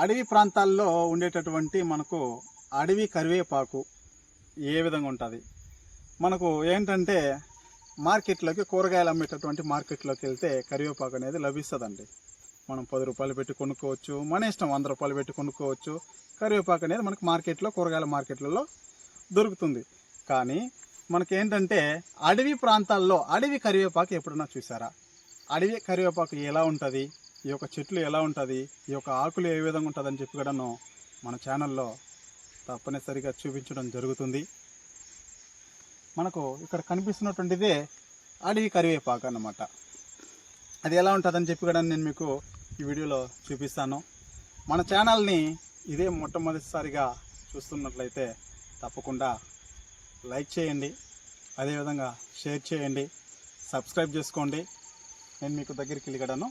అడవి ప్రాంతాల్లో ఉండేటటువంటి మనకు అడవి కరివేపాకు ఏ విధంగా ఉంటుంది? మనకు ఏంటంటే మార్కెట్లోకి కూరగాయలు అమ్మేటటువంటి మార్కెట్లోకి వెళ్తే కరివేపాకు అనేది లభిస్తుందండి. మనం పది రూపాయలు పెట్టి కొనుక్కోవచ్చు మన ఇష్టం వంద రూపాయలు పెట్టి కొనుక్కోవచ్చు. కరివేపాకు అనేది మనకు మార్కెట్లో కూరగాయల మార్కెట్లలో దొరుకుతుంది. కానీ మనకేంటంటే అడవి ప్రాంతాల్లో అడవి కరివేపాకు ఎప్పుడన్నా చూసారా? అడవి కరివేపాకు ఎలా ఉంటుంది? ఈ యొక్క చెట్లు ఎలా ఉంటుంది? ఈ యొక్క ఆకులు ఏ విధంగా ఉంటుందని చెప్పి కూడాను మన ఛానల్లో తప్పనిసరిగా చూపించడం జరుగుతుంది. మనకు ఇక్కడ కనిపిస్తున్నటువంటిదే అడవి కరివేపాకు అన్నమాట. అది ఎలా ఉంటుందని చెప్పి కూడా నేను మీకు ఈ వీడియోలో చూపిస్తాను. మన ఛానల్ని ఇదే మొట్టమొదటిసారిగా చూస్తున్నట్లయితే తప్పకుండా లైక్ చేయండి అదేవిధంగా షేర్ చేయండి సబ్స్క్రైబ్ చేసుకోండి. నేను మీకు దగ్గరికి వెళ్ళగడను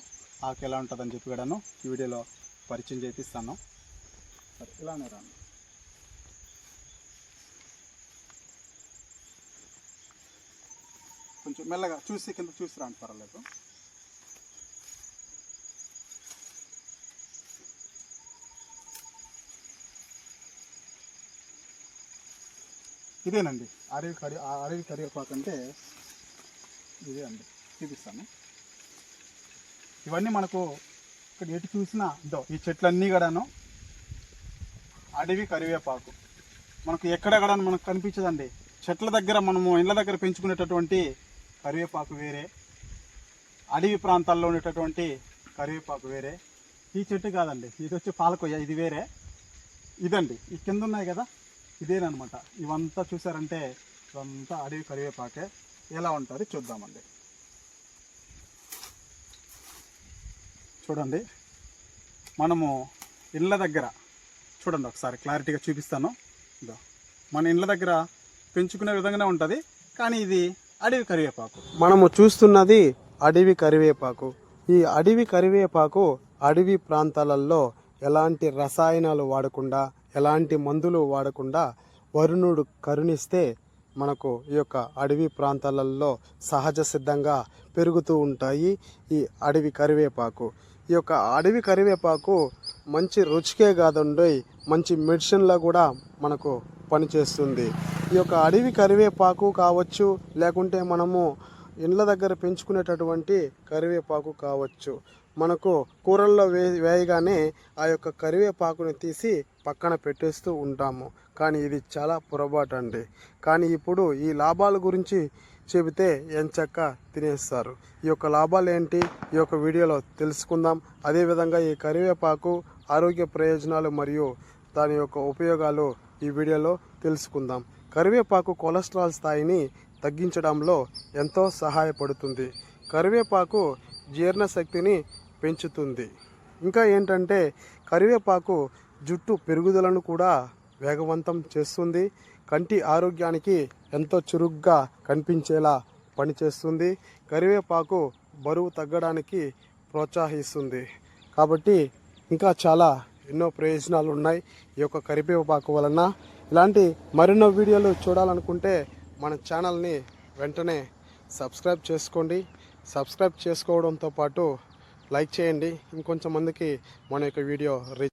ఆకు ఎలా ఉంటుందని చెప్పి కూడాను ఈ వీడియోలో పరిచయం చేపిస్తాను. సరే ఇలానే రాను. కొంచెం మెల్లగా చూసి కింద చూసి రాండి పర్వాలేదు. ఇదేనండి అరవి కరి అరవి అడవి కరివేపాకు అంటే ఇదే అండి చూపిస్తాను. ఇవన్నీ మనకు ఇక్కడ ఎటు చూసినా ఇదో ఈ చెట్లన్నీ కూడాను అడవి కరివేపాకు. మనకు ఎక్కడెక్కడ మనకు కనిపించదండి. చెట్ల దగ్గర మనము ఇండ్ల దగ్గర పెంచుకునేటటువంటి కరివేపాకు వేరే. అడవి ప్రాంతాల్లో ఉండేటటువంటి కరివేపాకు వేరే. ఈ చెట్టు కాదండి. ఇది వచ్చి పాలకొయ్య. ఇది వేరే. ఇదండి. ఈ కింద ఉన్నాయి కదా? ఇదేనమాట ఇవంతా చూసారంటే ఇవంతా అడవి కరివేపాకే. ఎలా ఉంటుంది చూద్దామండి. చూడండి. మనము ఇళ్ళ దగ్గర చూడండి ఒకసారి క్లారిటీగా చూపిస్తాను. ఇదో మన ఇళ్ళ దగ్గర పెంచుకునే విధంగానే ఉంటుంది కానీ ఇది అడవి కరివేపాకు. మనము చూస్తున్నది అడవి కరివేపాకు. ఈ అడవి కరివేపాకు అడవి ప్రాంతాలలో ఎలాంటి రసాయనాలు వాడకుండా ఎలాంటి మందులు వాడకుండా వరుణుడు కరుణిస్తే మనకు ఈ యొక్క అడవి ప్రాంతాలలో సహజ సిద్ధంగా పెరుగుతూ ఉంటాయి ఈ అడవి కరివేపాకు. ఈ యొక్క అడవి కరివేపాకు మంచి రుచికే కాదండి. మంచి మెడిసిన్లా కూడా మనకు పనిచేస్తుంది. ఈ యొక్క అడవి కరివేపాకు కావచ్చు లేకుంటే మనము ఇండ్ల దగ్గర పెంచుకునేటటువంటి కరివేపాకు కావచ్చు. మనకు కూరల్లో వే వేయగానే ఆ యొక్క కరివేపాకుని తీసి పక్కన పెట్టేస్తూ ఉంటాము. కానీ ఇది చాలా పొరపాటు అండి కానీ ఇప్పుడు ఈ లాభాల గురించి చెబితే ఎంచక్క తినేస్తారు. ఈ యొక్క లాభాలు ఏంటి? ఈ యొక్క వీడియోలో తెలుసుకుందాం. అదేవిధంగా ఈ కరివేపాకు ఆరోగ్య ప్రయోజనాలు మరియు దాని యొక్క ఉపయోగాలు ఈ వీడియోలో తెలుసుకుందాం. కరివేపాకు కొలెస్ట్రాల్ స్థాయిని తగ్గించడంలో ఎంతో సహాయపడుతుంది. కరివేపాకు జీర్ణశక్తిని పెంచుతుంది. ఇంకా ఏంటంటే కరివేపాకు జుట్టు పెరుగుదలను కూడా వేగవంతం చేస్తుంది. కంటి ఆరోగ్యానికి ఎంతో చురుగ్గా కనిపించేలా పనిచేస్తుంది. కరివేపాకు బరువు తగ్గడానికి ప్రోత్సహిస్తుంది. కాబట్టి ఇంకా చాలా ఎన్నో ప్రయోజనాలు ఉన్నాయి ఈ యొక్క కరివేపాకు వలన. ఇలాంటి మరెన్నో వీడియోలు చూడాలనుకుంటే మన ఛానల్ని వెంటనే సబ్స్క్రైబ్ చేసుకోండి. సబ్స్క్రైబ్ చేసుకోవడంతో పాటు లైక్ చేయండి. ఇంకొంచెం మందికి మన యొక్క వీడియో రీచ్